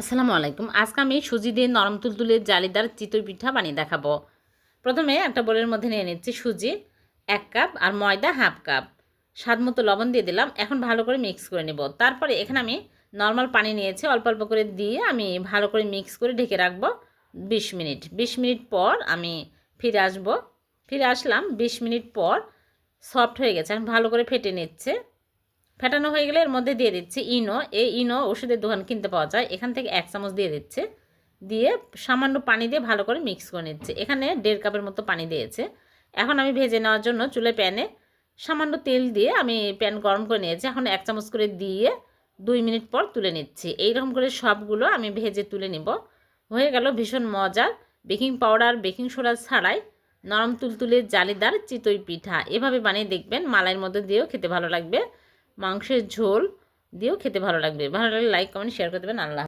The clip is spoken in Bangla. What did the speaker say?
আসসালামু আলাইকুম। আজকে আমি সুজি দিয়ে নরম তুলতুলে জালিদার চিতই পিঠা বানিয়ে দেখাবো। প্রথমে একটা বোলের মধ্যে নিয়ে নিচ্ছি সুজি, এক কাপ, আর ময়দা হাফ কাপ। স্বাদ মতো লবণ দিয়ে দিলাম। এখন ভালো করে মিক্স করে নেব। তারপরে এখানে আমি নর্মাল পানি নিয়েছি। অল্প অল্প করে দিয়ে আমি ভালো করে মিক্স করে ঢেকে রাখব বিশ মিনিট। বিশ মিনিট পর আমি ফিরে আসব। ফিরে আসলাম বিশ মিনিট পর। সফট হয়ে গেছে। এখন ভালো করে ফেটে নিচ্ছে। ফেটানো হয়ে গেলে এর মধ্যে দিয়ে দিচ্ছি ইনো। এই ইনো ওষুধের দোকান কিনতে পাওয়া যায়। এখান থেকে এক চামচ দিয়ে দিচ্ছে। দিয়ে সামান্য পানি দিয়ে ভালো করে মিক্স করে নিচ্ছে। এখানে দেড় কাপের মতো পানি দিয়েছে। এখন আমি ভেজে নেওয়ার জন্য চুলে প্যানে সামান্য তেল দিয়ে আমি প্যান গরম করে নিয়েছি। এখন এক চামচ করে দিয়ে দুই মিনিট পর তুলে নিচ্ছি। এইরকম করে সবগুলো আমি ভেজে তুলে নিব। হয়ে গেল ভীষণ মজার। বেকিং পাউডার, বেকিং সোডা ছাড়াই নরম তুলতুলে জালিদার চিতই পিঠা। এভাবে বানিয়ে দেখবেন, মালাইয়ের মধ্যে দিয়েও খেতে ভালো লাগবে। মাংসের ঝোল দিয়েও খেতে ভালো লাগবে। ভালো লাগলে লাইক কমেন্ট শেয়ার করে দেবেন। আল্লাহ